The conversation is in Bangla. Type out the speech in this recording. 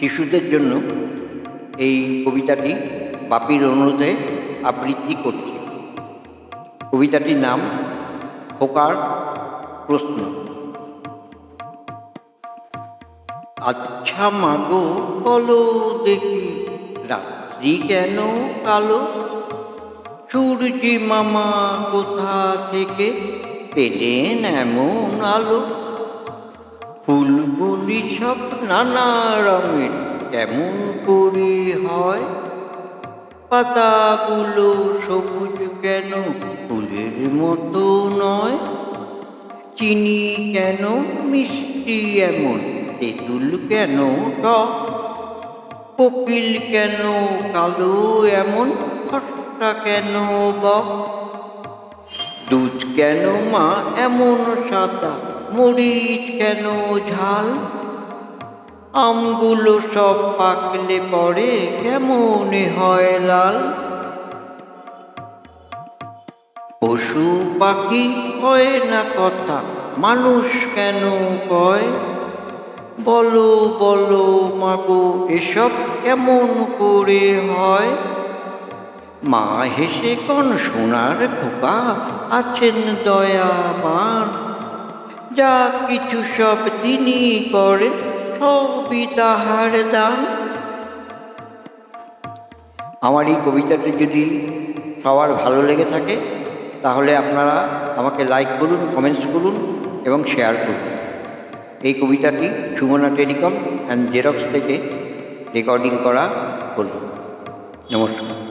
শিশুদের জন্য এই কবিতাটি বাপির অনুরোধে আবৃত্তি করছি। কবিতাটির নাম খোকার প্রশ্ন। আচ্ছা মাগো, বলো দেখি, রাত্রি কেন কালো? সূর্যি মামা কোথা থেকে পেলেন এমন আলো? ফুলগুলি সব নানা রঙের। কেমন করে হয়? পাতাগুলো সবুজ কেন? ফুলের মতো নয়। চিনি কেন? মিষ্টি এমন। তেঁতুল কেন? টক। কোকিল কেন? কালো এমন। ফসটা কেন? বক। দুধ কেন মা? এমন সাদা। মরিচ কেন ঝাল? আমগুলো সব পাকলে পরে কেমন হয় লাল? পশু পাখি হয় না কথা, মানুষ কেন কয়? বলো বলো, মাগো, এসব কেমন করে হয়? মা হেসে, কোন, সোনার খোকা, আছেন দয়াবান। যা কিছু সব তিনি করেন, সবই তাহার দান। আমার এই কবিতাটি যদি সবার ভালো লেগে থাকে, তাহলে আপনারা আমাকে লাইক করুন কমেন্টস করুন এবং শেয়ার করুন। এই কবিতাটি সুমনা টেলিকম অ্যান্ড জেরক্স থেকে রেকর্ডিং করা হলো। নমস্কার।